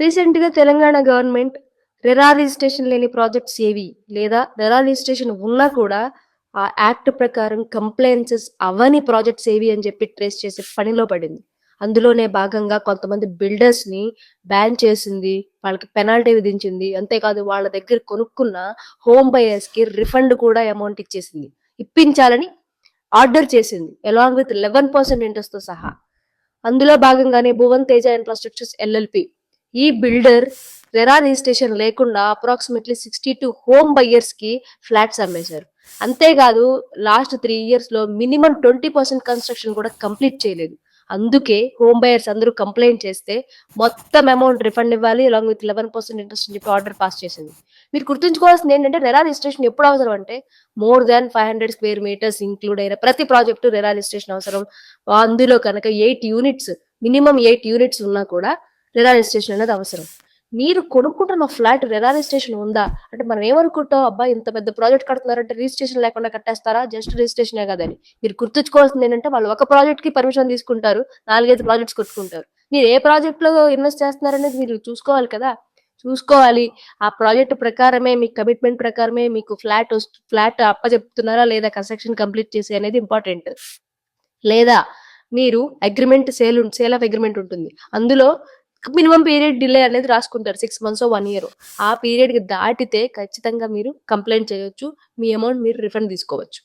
రీసెంట్‌గా Telangana government RERA registration లేని projects ఏవి లేదా రెరా రిజిస్ట్రేషన్ ఉన్నా కూడా ఆ యాక్ట్ ప్రకారం కంప్లైన్సెస్ అవని ప్రాజెక్ట్స్ ఏవి అని చెప్పి ట్రేస్ చేసే పనిలో పడింది. అందులోనే భాగంగా కొంతమంది బిల్డర్స్‌ని బ్యాన్ చేసింది. వాళ్ళకి పెనాల్టీ విధించింది. అంతేకాదు వాళ్ళ దగ్గర కొనుక్కున్న హోమ్ బయర్స్‌కి రిఫండ్ కూడా అమౌంట్ ఇచ్చేసింది. ఇప్పించాలని ఆర్డర్ చేసింది. అలాంగ్ విత్ 11% ఇంట్రెస్ట్‌తో సహా. అందులో భాగంగానే భువన్ తేజ ఇన్ఫ్రాస్ట్రక్చర్స్ ఎల్ఎల్‌పి ఈ బిల్డర్ రెరా రిజిస్ట్రేషన్ లేకుండా అప్రాక్సిమేట్లీ 62 హోమ్ బయర్స్‌కి ఫ్లాట్స్ అమ్మేశారు. అంతేకాదు లాస్ట్ త్రీ ఇయర్స్‌లో మినిమమ్ 20% కన్‌స్ట్రక్షన్ కూడా కంప్లీట్ చేయలేదు. అందుకే హోమ్ బయర్స్ అందరూ కంప్లైంట్ చేస్తే మొత్తం అమౌంట్ రిఫండ్ ఇవ్వాలి. అలాంగ్ విత్ 11% ఇంట్రెస్ట్ అని చెప్పి ఆర్డర్ పాస్ చేసింది. మీరు గుర్తుంచుకోవాల్సింది ఏంటంటే రెరా రిజిస్ట్రేషన్ ఎప్పుడు అవసరం అంటే more than 500 square metres include అయిన ప్రతి ప్రాజెక్టు రెరా రిజిస్ట్రేషన్ అవసరం. అందులో కనుక eight units minimum eight units ఉన్నా కూడా రెరా రిజిస్ట్రేషన్ అనేది అవసరం. మీరు కొనుక్కుంటున్న ఫ్లాట్ రెరా రిజిస్ట్రేషన్ ఉందా? అంటే మనం ఏమనుకుంటాం అబ్బా! ఇంత పెద్ద ప్రాజెక్ట్ కడుతున్నారంటే రిజిస్ట్రేషన్ లేకుండా కట్టేస్తారా? జస్ట్ రిజిస్ట్రేషనే కదని. మీరు గుర్తుంచుకోవాల్సింది ఏంటంటే వాళ్ళు ఒక ప్రాజెక్ట్‌కి పర్మిషన్ తీసుకుంటారు. 4, 5 ప్రాజెక్ట్స్ కొట్టుకుంటారు. మీరు ఏ ప్రాజెక్ట్‌లో ఇన్వెస్ట్ చేస్తున్నారనేది మీరు చూసుకోవాలి కదా! చూసుకోవాలి. ఆ ప్రాజెక్ట్ ప్రకారమే మీ కమిట్మెంట్ ప్రకారమే మీకు ఫ్లాట్ వస్ ఫ్లాట్ అప్పజెప్తున్నారా లేదా కన్‌స్ట్రక్షన్ కంప్లీట్ చేసి అనేది ఇంపార్టెంట్. లేదా మీరు agreement sale sale of agreement ఉంటుంది. అందులో మినిమం పీరియడ్ డిలే అనేది రాసుకుంటారు. సిక్స్ మంత్స్ వన్ ఇయర్ ఆ పీరియడ్‌కి దాటితే ఖచ్చితంగా మీరు కంప్లైంట్ చేయొచ్చు. మీ అమౌంట్ మీరు రిఫండ్ తీసుకోవచ్చు.